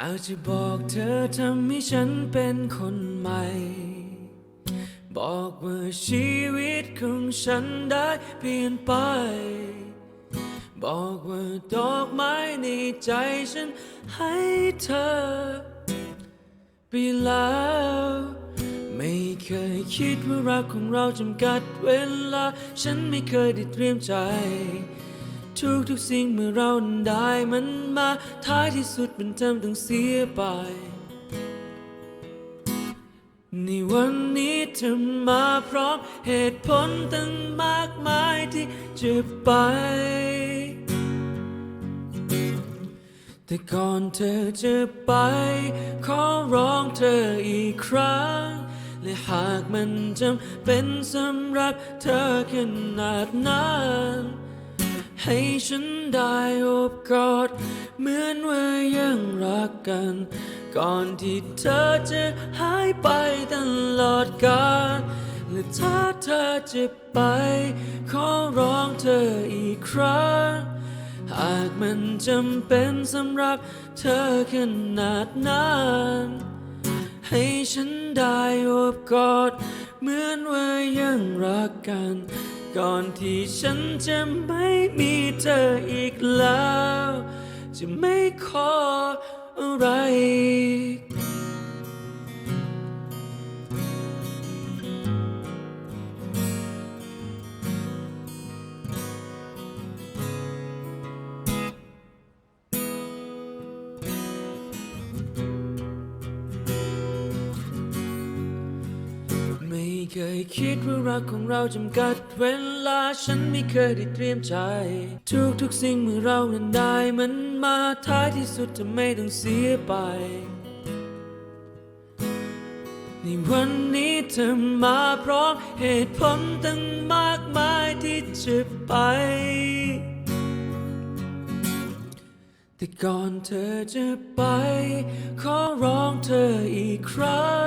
หากจะบอกเธอทำให้ฉันเป็นคนใหม่ บอกว่าชีวิตของฉันได้เปลี่ยนไป บอกว่าดอกไม้ในใจฉันให้เธอ ไปแล้ว ไม่เคยคิดว่ารักของเราจำกัดเวลา ฉันไม่เคยได้เตรียมใจ ทุกทุกสิ่งเมื่อเราได้มันมาท้ายที่สุดมันทำต้องเสียไป ในวันนี้เธอมาพร้อมเหตุผลตั้งมากมายที่จะไป แต่ก่อนเธอจะไป ขอร้องเธออีกครั้ง และหากมันจำเป็นสำหรับเธอขนาดนั้น ให้ฉันได้อบกอด เหมือนว่ายังรักกัน ก่อนที่เธอจะหายไปตลอดกาลและถ้าเธอจะไป ขอร้องเธออีกครั้ง หากมันจำเป็นสำหรับเธอขนาดนั้นให้ฉันได้อบกอด เหมือนว่ายังรักกัน ก่อนที่ฉันจะไม่มีเธออีกแล้ว จะไม่ขออะไร เคยคิดว่ารักของเราจำกัดเวลาฉันไม่เคยได้เตรียมใจ ทุกทุกสิ่งเมื่อเรานั้นได้มันมาท้ายที่สุดจะไม่ต้องเสียไป ในวันนี้เธอมาพร้อมเหตุผลตั้งมากมายที่จะไป แต่ก่อนเธอจะไป ขอร้องเธออีกครั้ง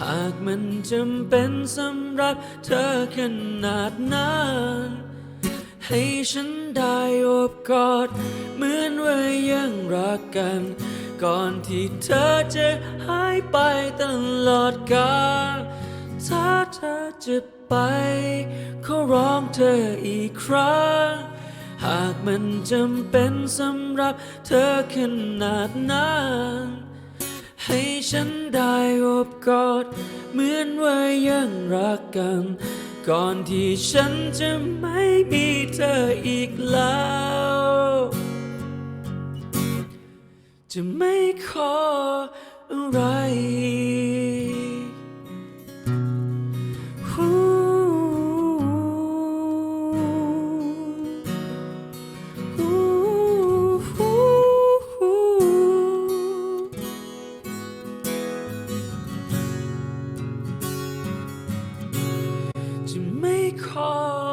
หากมันจำเป็นสำหรับเธอขนาดนั้น ให้ฉันได้โอบกอด เหมือนว่ายังรักกัน ก่อนที่เธอจะหายไปตลอดกาลถ้าเธอจะไป ขอร้องเธออีกครั้ง หากมันจำเป็นสำหรับเธอขนาดนั้น ให้ฉันได้โอบกอด เหมือนว่ายังรักกัน ก่อนที่ฉันจะไม่มีเธออีกแล้ว จะไม่ขออะไร call.